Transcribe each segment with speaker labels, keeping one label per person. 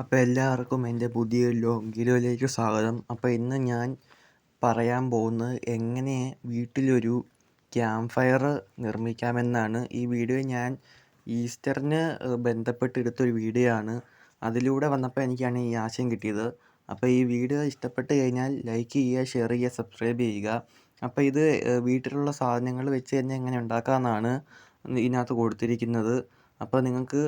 Speaker 1: അപ്പോൾ എല്ലാവർക്കും എന്റെ പുതിയ വീഡിയോയിലേക്ക് സ്വാഗതം. അപ്പോൾ ഇന്ന് ഞാൻ പറയാൻ പോകുന്നത് എങ്ങനെ വീട്ടിലൊരു ക്യാമ്പ് ഫയർ നിർമ്മിക്കാമെന്നാണ്. ഈ വീഡിയോ ഞാൻ ഈസ്റ്ററിന് ബന്ധപ്പെട്ട് എടുത്തൊരു വീഡിയോ ആണ് അതിലൂടെ വന്നപ്പോൾ എനിക്കാണ് ഈ ആശയം കിട്ടിയത്. അപ്പോൾ ഈ വീഡിയോ ഇഷ്ടപ്പെട്ട് കഴിഞ്ഞാൽ ലൈക്ക് ചെയ്യുക ഷെയർ ചെയ്യുക സബ്സ്ക്രൈബ് ചെയ്യുക. അപ്പോൾ ഇത് വീട്ടിലുള്ള സാധനങ്ങൾ വെച്ച് തന്നെ എങ്ങനെ ഉണ്ടാക്കാമെന്നാണ് ഇതിനകത്ത് കൊടുത്തിരിക്കുന്നത്. അപ്പോൾ നിങ്ങൾക്ക്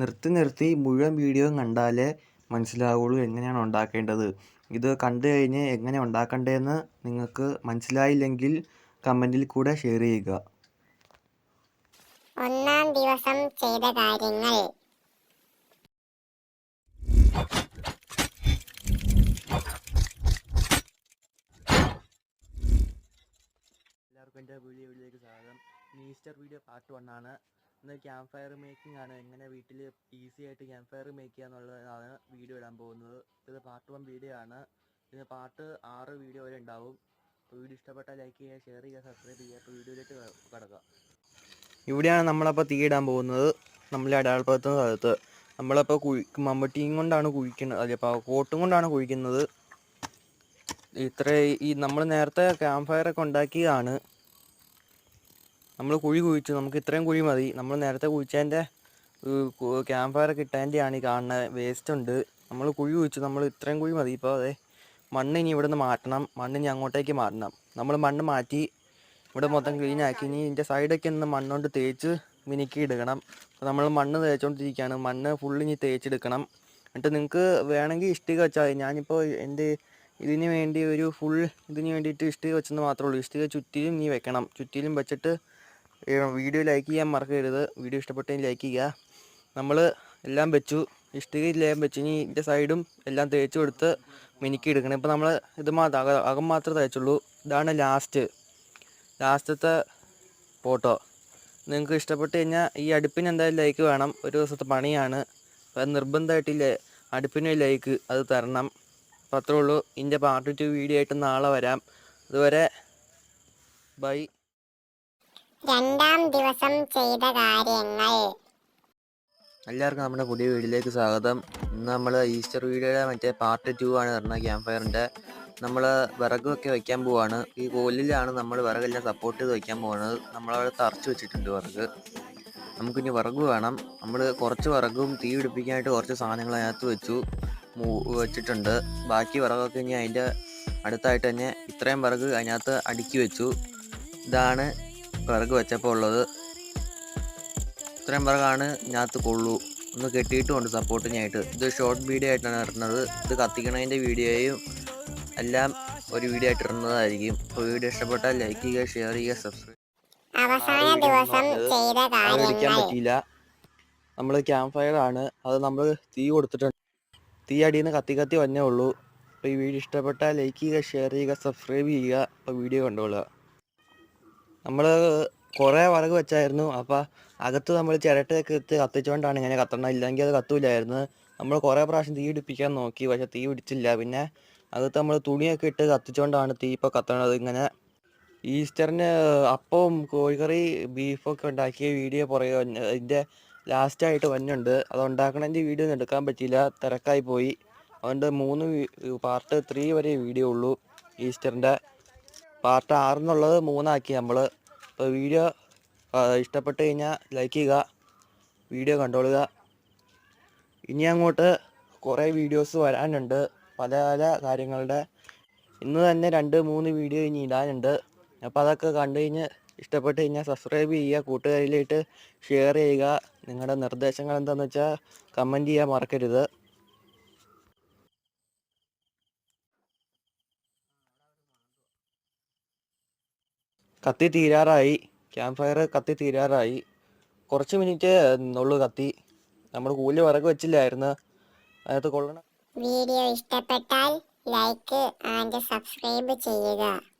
Speaker 1: നിർത്തി നിർത്തി മുഴുവൻ വീഡിയോയും കണ്ടാലേ മനസ്സിലാവുള്ളൂ എങ്ങനെയാണ് ഉണ്ടാക്കേണ്ടത്. ഇത് കണ്ടു കഴിഞ്ഞ് എങ്ങനെ ഉണ്ടാക്കേണ്ടതെന്ന് നിങ്ങൾക്ക് മനസ്സിലായില്ലെങ്കിൽ കമന്റിൽ കൂടെ ഷെയർ ചെയ്യുക.
Speaker 2: ഒന്നാം ദിവസം ചെയ്ത കാര്യങ്ങൾ.
Speaker 1: എല്ലാവർക്കും എന്റെ വീഡിയോ വീഡിയോയിലേക്ക് സ്വാഗതം. ഈസ്റ്റർ വീഡിയോ പാർട്ട് വൺ ആണ്. ഇന്ന് ക്യാമ്പ് ഫയർ മേക്കിംഗ് ആണ്. എങ്ങനെ വീട്ടിൽ ഈസി ആയിട്ട് ക്യാമ്പ് ഫയർ മേക്ക് ചെയ്യുക എന്നുള്ളതാണ് വീഡിയോ ഇടാൻ പോകുന്നത്. ഇത് പാർട്ട് വൺ വീഡിയോ ആണ്. ഇതിന് പാർട്ട് ആറ് വീഡിയോ വരെ ഉണ്ടാവും. വീഡിയോ ഇഷ്ടപ്പെട്ടാൽ ലൈക്ക് ചെയ്യുക ഷെയർ ചെയ്യുക സബ്സ്ക്രൈബ് ചെയ്യുക. അപ്പോൾ വീഡിയോയിലേക്ക് കിടക്കുക. ഇവിടെയാണ് നമ്മളപ്പോൾ ഇടാൻ പോകുന്നത്. നമ്മളെ അടയാളപ്പെടുത്തുന്ന സ്ഥലത്ത് നമ്മളപ്പോൾ കുഴി മമ്മട്ടിയും കൊണ്ടാണ് കുഴിക്കുന്നത്. അല്ല ഇപ്പോൾ കോട്ടും കൊണ്ടാണ് കുഴിക്കുന്നത്. ഇത്ര ഈ നമ്മൾ നേരത്തെ ക്യാമ്പ് ഫയർ ഒക്കെ ഉണ്ടാക്കിയതാണ്. നമ്മൾ കുഴി കുഴിച്ചു നമുക്ക് ഇത്രയും കുഴി മതി. നമ്മൾ നേരത്തെ കുഴിച്ചതിന്റെ ക്യാമ്പ് ഫയർ കിട്ടാന്റെയാണ് ഈ കാണുന്ന വേസ്റ്റ് ഉണ്ട്. നമ്മൾ കുഴി കുഴിച്ചു നമ്മൾ ഇത്രയും കുഴി മതി. ഇപ്പോൾ അതെ മണ്ണ് ഇനി ഇവിടെ നിന്ന് മാറ്റണം. മണ്ണ് ഇനി അങ്ങോട്ടേക്ക് മാറ്റണം നമ്മൾ മണ്ണ് മാറ്റി ഇവിടെ മൊത്തം ക്ലീനാക്കി ഇനി ഇതിന്റെ സൈഡൊക്കെ ഒന്ന് മണ്ണുകൊണ്ട് തേച്ച് മിനുക്കി എടുക്കണം അപ്പോൾ നമ്മൾ മണ്ണ് തേച്ചുകൊണ്ടിരിക്കുകയാണ് മണ്ണ് ഫുള്ള് ഇനി തേച്ചെടുക്കണം. എന്നിട്ട് നിങ്ങൾക്ക് വേണമെങ്കിൽ ഇഷ്ടിക വെച്ചാൽ മതി. ഞാനിപ്പോൾ എന്റെ ഇതിന് വേണ്ടി ഒരു ഫുൾ ഇതിന് വേണ്ടിയിട്ട് ഇഷ്ടിക വെച്ചെന്ന് മാത്രമേ ഉള്ളൂ. ഇഷ്ടിക ചുറ്റിലും നീ വെക്കണം. ചുറ്റിലും വെച്ചിട്ട് വീഡിയോ ലൈക്ക് ചെയ്യാൻ മറക്കരുത്. വീഡിയോ ഇഷ്ടപ്പെട്ടെങ്കിൽ ലൈക്ക് ചെയ്യുക. നമ്മൾ എല്ലാം വെച്ചു. ഇഷ്ടിക എല്ലാം വെച്ച്. ഇനി ഇതിന്റെ സൈഡും എല്ലാം തേച്ച് കൊടുത്ത് മിനുക്കി എടുക്കണം. ഇപ്പോൾ നമ്മൾ ഇത് മാത്രം അകം മാത്രമേ തേച്ചുള്ളൂ. ഇതാണ് ലാസ്റ്റ് ലാസ്റ്റത്തെ ഫോട്ടോ നിങ്ങൾക്ക് ഇഷ്ടപ്പെട്ട് കഴിഞ്ഞാൽ ഈ അടുപ്പിന് എന്തായാലും ലൈക്ക് വേണം. ഒരു ദിവസത്തെ പണിയാണ്. അപ്പം നിർബന്ധമായിട്ടില്ല? അടുപ്പിന് ലൈക്ക് അത് തരണം. അപ്പം അത്രേ ഉള്ളൂ. ഇതിന്റെ പാർട്ട് ടു വീഡിയോ ആയിട്ട് നാളെ വരാം. അതുവരെ ബൈ
Speaker 2: രണ്ടാം ദിവസം ചെയ്ത കാര്യങ്ങൾ.
Speaker 1: എല്ലാവർക്കും നമ്മുടെ പുതിയ വീഡിയോയിലേക്ക് സ്വാഗതം. ഇന്ന് നമ്മൾ ഈസ്റ്റർ വീഡിയോയുടെ മറ്റേ പാർട്ട് ടു ആണ് പറഞ്ഞത് ക്യാമ്പ് ഫയറിന്റെ നമ്മൾ വിറകൊക്കെ വയ്ക്കാൻ പോവാണ്. ഈ കോലിലാണ് നമ്മൾ വിറകെല്ലാം സപ്പോർട്ട് ചെയ്ത് വയ്ക്കാൻ പോകുന്നത് നമ്മളവിടെ തറച്ച് വെച്ചിട്ടുണ്ട് വിറക്. നമുക്കിനി വിറക് വേണം. നമ്മൾ കുറച്ച് വിറകും തീ പിടിപ്പിക്കാനായിട്ട് കുറച്ച് സാധനങ്ങൾ അതിനകത്ത് വെച്ചു വെച്ചിട്ടുണ്ട്. ബാക്കി വിറകൊക്കെ ഇനി അതിന്റെ അടുത്തായിട്ട് തന്നെ ഇത്രയും വിറക് അതിനകത്ത് അടുക്കി വെച്ചു. ഇതാണ് വിറക് വെച്ചപ്പോൾ ഉള്ളത്. ഇത്രയും വിറകാണ് ഞാത്ത് കൊള്ളൂ. ഒന്ന് കെട്ടിയിട്ടുമുണ്ട് സപ്പോർട്ടിനായിട്ട്. ഇത് ഷോർട്ട് വീഡിയോ ആയിട്ടാണ് ഇടുന്നത്. ഇത് കത്തിക്കണതിന്റെ വീഡിയോയും എല്ലാം ഒരു വീഡിയോ ആയിട്ട് ഇടുന്നതായിരിക്കും. അപ്പോൾ വീഡിയോ ഇഷ്ടപ്പെട്ടാൽ ലൈക്ക് ചെയ്യുക ഷെയർ ചെയ്യുക സബ്സ്ക്രൈബ്
Speaker 2: അവസാന ദിവസം ചെയ്ത കാര്യങ്ങൾ.
Speaker 1: പറ്റിയില്ല. നമ്മൾ ക്യാമ്പ് ഫയർ ആണ്. അത് നമ്മൾ തീ കൊടുത്തിട്ടുണ്ട്. തീ അടിയിൽ നിന്ന് കത്തി കത്തി വന്നേ ഉള്ളൂ. അപ്പോൾ ഈ വീഡിയോ ഇഷ്ടപ്പെട്ടാൽ ലൈക്ക് ചെയ്യുക ഷെയർ ചെയ്യുക സബ്സ്ക്രൈബ് ചെയ്യുക. അപ്പോൾ വീഡിയോ കണ്ടോളുക നമ്മൾ കുറേ വിറക് വെച്ചായിരുന്നു. അപ്പോൾ അകത്ത് നമ്മൾ ചിരട്ടയൊക്കെ എടുത്ത് കത്തിച്ചുകൊണ്ടാണ് ഇങ്ങനെ കത്തണം ഇല്ലെങ്കിൽ അത് കത്തൂലായിരുന്നു നമ്മൾ കുറേ പ്രാവശ്യം തീ പിടിപ്പിക്കാൻ നോക്കി. പക്ഷേ തീ പിടിച്ചില്ല. പിന്നെ അകത്ത് നമ്മൾ തുണിയൊക്കെ ഇട്ട് കത്തിച്ചുകൊണ്ടാണ് തീ ഇപ്പോൾ കത്തണത്. ഇങ്ങനെ ഈസ്റ്ററിന് അപ്പവും കോഴിക്കറി ബീഫൊക്കെ ഉണ്ടാക്കിയ വീഡിയോ പുറകെ ഇതിന്റെ ലാസ്റ്റായിട്ട് വന്നുണ്ട് അത് ഉണ്ടാക്കണതിന്റെ വീഡിയോ ഒന്നും എടുക്കാൻ പറ്റിയില്ല. തിരക്കായി പോയി. അതുകൊണ്ട് മൂന്ന് പാർട്ട് ത്രീ വരെ വീഡിയോ ഉള്ളൂ ഈസ്റ്ററിന്റെ പാർട്ട് ആറെന്നുള്ളത് മൂന്നാക്കി. നമ്മൾ അപ്പോൾ വീഡിയോ ഇഷ്ടപ്പെട്ട് കഴിഞ്ഞാൽ ലൈക്ക് ചെയ്യുക വീഡിയോ കണ്ടോളുക. ഇനി അങ്ങോട്ട് കുറേ വീഡിയോസ് വരാനുണ്ട്. പല പല കാര്യങ്ങളുടെ. ഇന്ന് തന്നെ രണ്ട് മൂന്ന് വീഡിയോ ഇനി ഇടാനുണ്ട്. അപ്പോൾ അതൊക്കെ കണ്ടു കഴിഞ്ഞ് ഇഷ്ടപ്പെട്ട് കഴിഞ്ഞാൽ സബ്സ്ക്രൈബ് ചെയ്യുക കൂട്ടുകാരിലായിട്ട് ഷെയർ ചെയ്യുക. നിങ്ങളുടെ നിർദ്ദേശങ്ങൾ എന്താണെന്ന് വെച്ചാൽ കമന്റ് ചെയ്യാൻ മറക്കരുത്. കത്തി തീരാറായി. ക്യാമ്പ് ഫയർ കത്തി തീരാറായി. കുറച്ച് മിനിറ്റ് ഉള്ളു കത്തി. നമ്മൾ കൂലി വിറക് വെച്ചില്ലായിരുന്നു. അതിനകത്ത് കൊള്ളണം.
Speaker 2: വീഡിയോ ഇഷ്ടപ്പെട്ടാൽ ലൈക്ക് ആൻഡ് സബ്സ്ക്രൈബ് ചെയ്യുക.